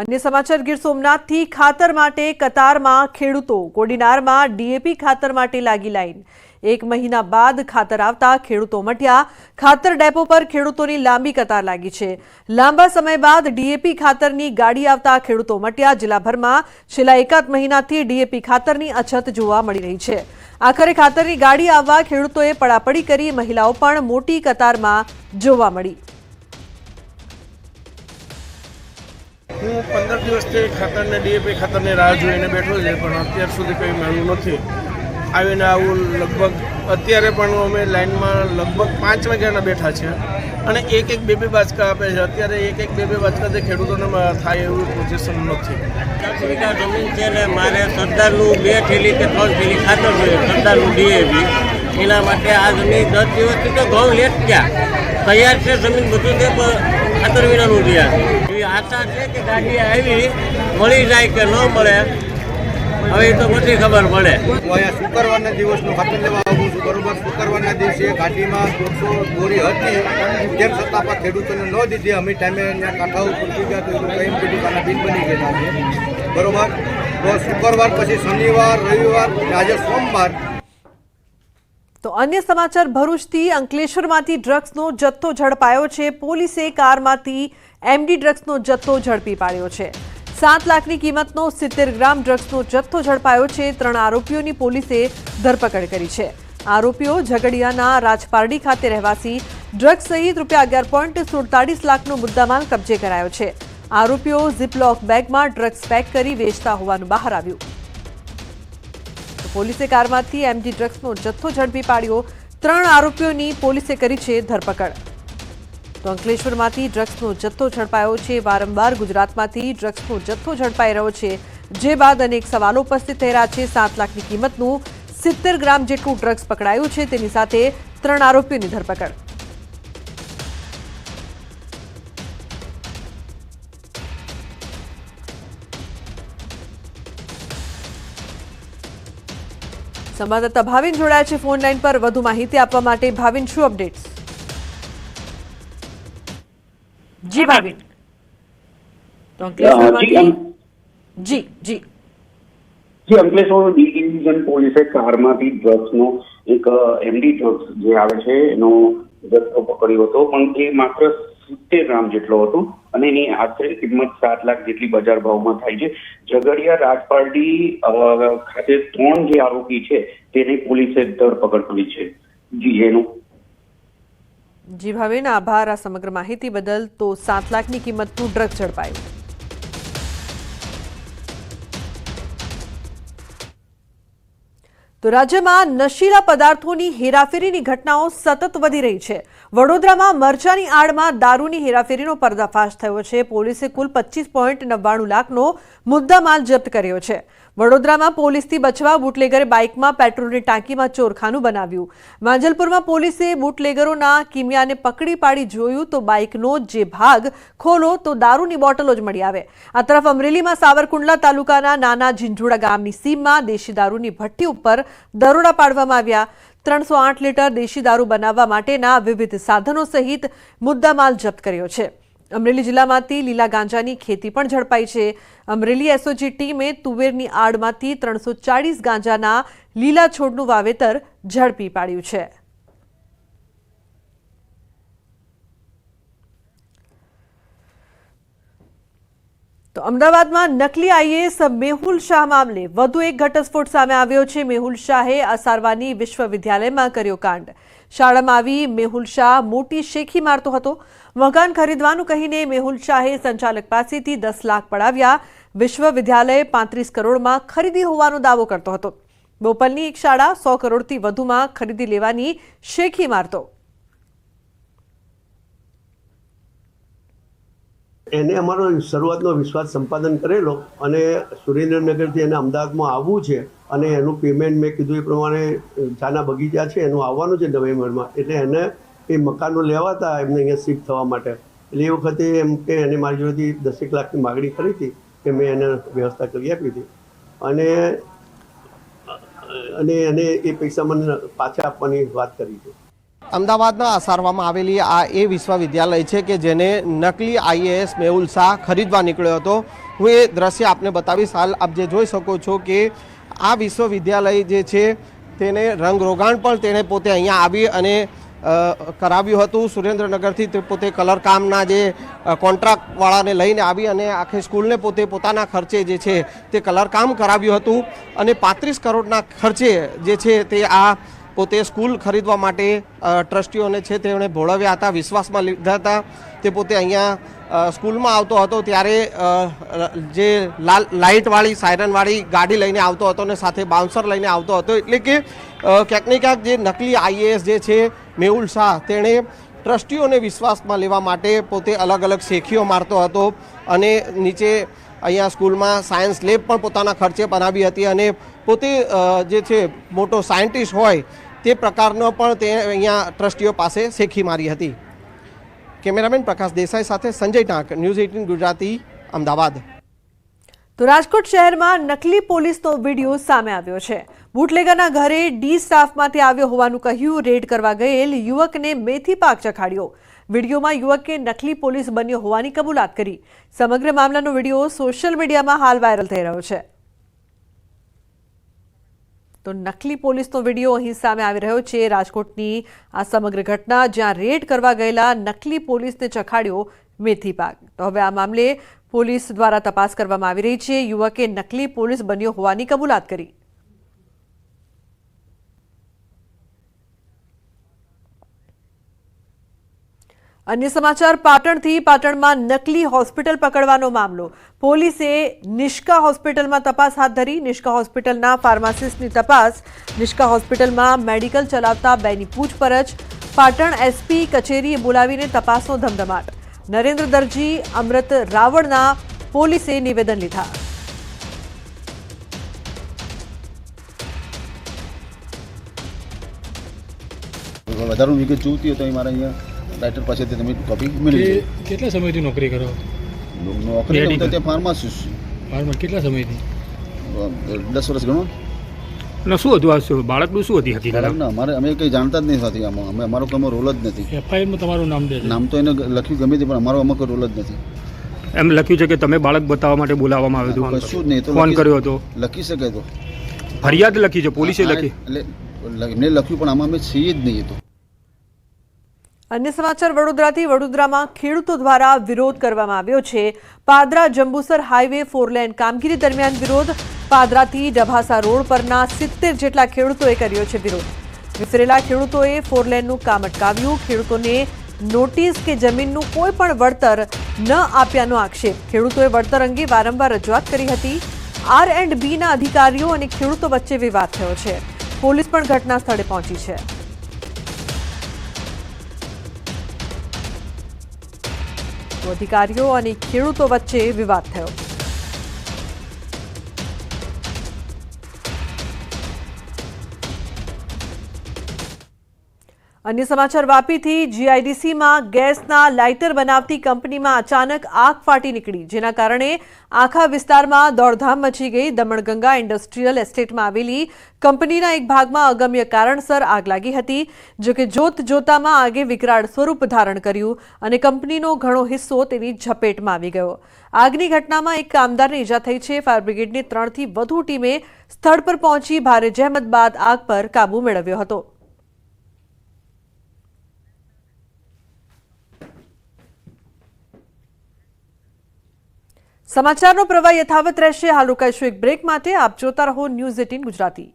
અન્ય સમાચાર, ગીર સોમનાથથી ખાતર માટે કતારમાં ખેડૂતો. કોડીનારમાં ડીએપી ખાતર માટે લાગી લાઈન. એક મહિના બાદ ખાતર આવતા ખેડૂતો મટ્યા. ખાતર ડેપો પર ખેડૂતોની લાંબી કતાર લાગી છે. લાંબા સમય બાદ ડીએપી ખાતરની ગાડી આવતા ખેડૂતો મટ્યા. જિલ્લાભરમાં છેલ્લા એકાદ મહિનાથી ડીએપી ખાતરની અછત જોવા મળી રહી છે. આખરે ખાતરની ગાડી આવવા ખેડૂતોએ પડાપડી કરી મહિલાઓ પણ મોટી કતારમાં જોવા મળી. હું પંદર દિવસથી ખાતરને, ડીએપી ખાતરની રાહ જોઈને બેઠો છે, પણ અત્યાર સુધી કંઈ મળ્યું નથી. આવીને આવું લગભગ, અત્યારે પણ અમે લાઇનમાં લગભગ પાંચ વાગ્યાના બેઠા છે. અને એક એક બે બે બાચકા આપે છે. અત્યારે એક એક બે બે બાચકાથી ખેડૂતોને થાય એવું પોઝિશન નથી. જમીન છે ને, મારે સરદારનું બે થેલી કે ત્રણ થેલી ખાતર જોઈએ, સરદારનું ડીએપી. એના માટે આ જમીન દસ દિવસથી તો ઘઉં લેટ ગયા. તૈયાર છે જમીન બધું છે પણ ખાતર વિનાનું રહ્યા આશા છે કે ગાડી આવી, મળી જાય કે ન મળે, હવે તો પછી ખબર પડે. હું અહીંયા શુક્રવારના દિવસનું ખાતર લેવા આવું છું. બરોબર, શુક્રવારના દિવસે ગાડીમાં દોઢસો બોરી હતી. તેમ છતાં પણ ખેડૂતોને ન દીધી. અમે ટાઈમે અહીંયા કાંઠા ઉપર ગયા તો બિલ બની ગયેલા છે. બરોબર? તો શુક્રવાર પછી શનિવાર, રવિવાર આજે સોમવાર તો અન્ય સમાચાર, ભરૂચથી અંકલેશ્વરમાંથી ડ્રગ્સનો જથ્થો ઝડપાયો છે. પોલીસે કારમાંથી એમડી ડ્રગ્સનો જથ્થો ઝડપી પાડ્યો છે. સાત લાખની કિંમતનો સિત્તેર ગ્રામ ડ્રગ્સનો જથ્થો ઝડપાયો છે. ત્રણ આરોપીઓની પોલીસે ધરપકડ કરી છે. આરોપીઓ ઝઘડિયાના રાજપારડી ખાતે રહેવાસી, ડ્રગ્સ સહિત રૂપિયા અગિયાર પોઈન્ટ સુડતાલીસ લાખનો મુદ્દામાલ કબજે કરાયો છે. આરોપીઓ ઝીપલોક બેગમાં ડ્રગ્સ પેક કરી વેચતા હોવાનું બહાર આવ્યું. પોલીસે કારમાંથી એમડી ડ્રગ્સનો જથ્થો ઝડપી પાડ્યો. ત્રણ આરોપીઓની પોલીસે કરી છે ધરપકડ. તો અંકલેશ્વરમાંથી ડ્રગ્સનો જથ્થો ઝડપાયો છે. વારંવાર ગુજરાતમાંથી ડ્રગ્સનો જથ્થો ઝડપાઈ રહ્યો છે. જે બાદ અનેક સવાલો ઉપસ્થિત થઈ રહ્યા છે. સાત લાખની કિંમતનું સિત્તેર ગ્રામ જેટલું ડ્રગ્સ પકડાયું છે. તેની સાથે ત્રણ આરોપીઓની ધરપકડ. સંવાદદાતા ભાવિન જોડાયા છે ફોન લાઈન પર. વધુ માહિતી આપવા માટે ભાવિન શું અપડેટ્સ? જી ભાવિન. જી જી જી. અંકલેશ્વર બી ડિવિઝન પોલીસે કારમાંથી ડ્રગ્સનો એક એમડી ડ્રગ્સ જે આવે છે એનો જથ્થો પકડ્યો હતો પણ એ માત્ર સિત્તેર ગ્રામ જેટલો હતો. અને એની આશરે કિંમત સાત લાખ જેટલી બજાર ભાવમાં થાય છે. ઝઘડિયા રાજપારડી ખાતે ત્રણ જે આરોપી છે, તેની પોલીસે ધરપકડ કરી છે. જી, એનું. જી ભાવેન, આભાર આ સમગ્ર માહિતી બદલ. તો સાત લાખની કિંમતનું ડ્રગ ઝડપાયું. તો રાજ્યમાં નશીલા પદાર્થોની હેરાફેરીની ઘટનાઓ સતત વધી રહી છે. વડોદરામાં મરચાની આડમાં દારૂની હેરાફેરીનો પર્દાફાશ થયો છે. પોલીસે કુલ પચીસ પોઈન્ટ નવ્વાણું લાખનો મુદ્દામાલ જપ્ત કર્યો છે. વડોદરામાં પોલીસથી બચવા બુટલેગરે બાઇકમાં પેટ્રોલની ટાંકીમાં ચોરખાનું બનાવ્યું. માંજલપુરમાં પોલીસે બુટલેગરોના કિમિયાને પકડી પાડી જોયું તો બાઇકનો જે ભાગ ખોલો તો દારૂની બોટલો જ મળી આવે. આ તરફ અમરેલીમાં સાવરકુંડલા તાલુકાના નાના ઝીંઝુડા ગામની સીમમાં દેશી દારૂની ભઠ્ઠી ઉપર દરોડા પાડવામાં આવ્યા. ત્રણસો આઠ લીટર દેશી દારૂ બનાવવા માટેના વિવિધ સાધનો સહિત મુદ્દામાલ જપ્ત કર્યો છે. અમરેલી જિલ્લામાંથી લીલા ગાંજાની ખેતી પણ ઝડપાઈ છે. અમરેલી એસઓજી ટીમે તુવેરની આડમાંથી ત્રણસો ચાળીસ ગાંજાના લીલા છોડનું વાવેતર ઝડપી પાડ્યું છે. તો અમદાવાદમાં નકલી આઈએએસ મેહુલ શાહ મામલે વધુ એક ઘટસ્ફોટ સામે આવ્યો છે. મેહુલ શાહે અસારવાની વિશ્વવિદ્યાલયમાં કર્યો કાંડ. શાળામાં આવી મેહુલ શાહ મોટી શેખી મારતો હતો. મકાન ખરીદવાનું કહીને મેહુલ શાહે સંચાલક પાસેથી દસ લાખ પડાવ્યા. વિશ્વવિદ્યાલય પાંત્રીસ કરોડમાં ખરીદી હોવાનો દાવો કરતો હતો. બોપલની એક શાળા સો કરોડથી વધુમાં ખરીદી લેવાની શેખી મારતો. એને અમારો શરૂઆતનો વિશ્વાસ સંપાદન કરેલો અને સુરેન્દ્રનગરથી એને અમદાવાદમાં આવવું છે અને એનું પેમેન્ટ મેં કીધું એ પ્રમાણે ચાના બગીચા છે, એનું આવવાનું છે નવેમ્બરમાં એટલે એને એ મકાનો લેવાતા એમને અહીંયા શિફ્ટ થવા માટે. એટલે એ વખતે એમ કે એને મારી જોડેથી દસેક લાખની માગણી કરી હતી કે મેં એને વ્યવસ્થા કરી આપી હતી. અને અને એને એ પૈસા મને પાછા આપવાની વાત કરી છે. અમદાવાદના અસારવામાં આવેલી આ એ વિશ્વવિદ્યાલય છે કે જેને નકલી આઈએએસ મેહુલ શાહ ખરીદવા નીકળ્યો હતો. હું એ દ્રશ્ય આપને બતાવીશ. હાલ આપ જે જોઈ શકો છો કે આ વિશ્વવિદ્યાલય જે છે, તેને રંગરોગાણ પણ તેણે પોતે અહીંયા આવી અને કરાવ્યું હતું. સુરેન્દ્રનગરથી પોતે કલરકામના જે કોન્ટ્રાક્ટવાળાને લઈને આવી અને આખી સ્કૂલને પોતે પોતાના ખર્ચે જે છે તે કલરકામ કરાવ્યું હતું. અને પાંત્રીસ કરોડના ખર્ચે જે છે તે આ પોતે સ્કૂલ ખરીદવા માટે ટ્રસ્ટીઓને છે તેમણે ભોળવ્યા હતા, વિશ્વાસમાં લીધા હતા. તે પોતે અહીંયા સ્કૂલમાં આવતો હતો ત્યારે જે લાલ, લાઇટવાળી, સાયરનવાળી ગાડી લઈને આવતો હતો અને સાથે બાઉન્સર લઈને આવતો હતો. એટલે કે ક્યાંક ને ક્યાંક જે નકલી આઈએએસ જે છે મેહુલ શાહ તેણે ટ્રસ્ટીઓને વિશ્વાસમાં લેવા માટે પોતે અલગ અલગ શેખીઓ મારતો હતો અને નીચે અહીંયા સ્કૂલમાં સાયન્સ લેબ પણ પોતાના ખર્ચે બનાવી હતી અને પોતે જે છે, મોટો સાયન્ટિસ્ટ હોય તે પ્રકારનો પણ તે અહીંયા ટ્રસ્ટીઓ પાસે શેખી મારી હતી. કેમેરામેન પ્રકાશ દેસાઈ સાથે સંજય ટાંક, ન્યૂઝ એઇટીન ગુજરાતી, અમદાવાદ. તો રાજકોટ શહેરમાં નકલી પોલીસનો વીડિયો સામે આવ્યો છે. બુટલેગરના ઘરે ડી સ્ટાફમાંથી આવ્યો હોવાનું કહ્યું, રેડ કરવા ગયેલ યુવકને મેથી પાક ચખાડ્યો. વિડીયોમાં યુવકે નકલી પોલીસ બન્યો હોવાની કબૂલાત કરી. સમગ્ર મામલાનો વીડિયો સોશિયલ મીડિયામાં હાલ વાયરલ થઈ રહ્યો છે. તો નકલી પોલીસનો વીડિયો અહીં સામે આવી રહ્યો છે. રાજકોટની આ સમગ્ર ઘટના જ્યાં રેડ કરવા ગયેલા નકલી પોલીસને ચખાડ્યો મેથી પાક. તો હવે આ મામલે પોલીસ દ્વારા તપાસ કરવામાં આવી રહી છે. યુવકે નકલી પોલીસ બન્યો હોવાની કબૂલાત કરી. અન્ય સમાચાર, પાટણથી પાટણમાં નકલી હોસ્પિટલ પકડવાનો મામલો. પોલીસે નિષ્કા હોસ્પિટલમાં તપાસ હાથ ધરી. નિષ્કા હોસ્પિટલના ફાર્માસિસ્ટની તપાસ. નિષ્કા હોસ્પિટલમાં મેડિકલ ચલાવતા બેની પૂછપરછ. પાટણ એસપી કચેરીએ બોલાવીને તપાસનો ધમધમાટ. નરેન્દ્ર દરજી અમૃત રાવળના પોલીસે નિવેદન લીધા વધારાનું વિગત જોઈતી હોય તો અહીં મારે અહીંયા રાઇટર પાસેથી તમે કોપી મળી કે જાય કેટલા સમયથી નોકરી કરો? નોકરી તો Medical. ત્યાં ફાર્માસિસ્ટ હાલમાં કેટલા સમયથી? દસ વર્ષ ગણો ના શું હતું? આ શું બાળકનું શું હતી હતી અમારે અમે કંઈ જાણતા જ નહીં સાથી. આમાં અમે અમારો કોઈ રોલ જ નથી. એફઆઈઆરમાં તમારું નામ દે નામ તો એને લખ્યું ગમે તે પણ અમારો આમાં કોઈ રોલ જ નથી. એમ લખ્યું છે કે તમે બાળક બતાવવા માટે બોલાવવામાં આવ્યું કશું જ નહીં. તો ફોન કર્યો હતો? લખી શકે તો. ફરિયાદ લખી છે? પોલીસે લખી? એટલે એમને લખ્યું પણ આમાં અમે છીએ જ નહીં તો. અન્ય સમાચાર વડોદરાથી વડોદરામાં ખેડૂતો દ્વારા વિરોધ કરવામાં આવ્યો છે. પાદરા જંબુસર હાઈવે ફોરલેન કામગીરી દરમિયાન વિરોધ પાદરાથી ડભાસા રોડ પરના સિત્તેર જેટલા ખેડૂતોએ કર્યો છે વિરોધ. વિફરેલા ખેડૂતોએ ફોરલેનનું કામ અટકાવ્યું. ખેડૂતોને નોટિસ કે જમીનનું કોઈ પણ વળતર ન આપ્યાનો આક્ષેપ. ખેડૂતોએ વળતર અંગે વારંવાર રજૂઆત કરી હતી. આર એન્ડ બીના અધિકારીઓ અને ખેડૂતો વચ્ચે વિવાદ થયો છે. પોલીસ પણ ઘટના સ્થળે પહોંચી છે. અધિકારીઓ અને ખેડૂતો વચ્ચે વિવાદ થયો. અન્ય સમાચાર વાપીથી જીઆઈડીસીમાં ગેસના લાઇટર બનાવતી કંપનીમાં અચાનક આગ ફાટી નીકળી, જેના કારણે આખા વિસ્તારમાં દોડધામ મચી ગઈ. દમણગંગા ઇન્ડસ્ટ્રીયલ એસ્ટેટમાં આવેલી કંપનીના એક ભાગમાં અગમ્ય કારણસર આગ લાગી હતી જોકે જોત જોતામાં આગે વિકરાળ સ્વરૂપ ધારણ કર્યું અને કંપનીનો ઘણો હિસ્સો તેની ઝપેટમાં આવી ગયો. આગની ઘટનામાં એક કામદારને ઈજા થઈ છે. ફાયર બ્રિગેડની ત્રણથી વધુ ટીમે સ્થળ પર પહોંચી ભારે જહેમત બાદ આગ પર કાબૂ મેળવ્યો હતો. સમાચારનો પ્રવાહ યથાવત રહેશે. હાલ રોકાઈશું એક બ્રેક માટે. આપ જોતા રહો ન્યૂઝ એટીન ગુજરાતી.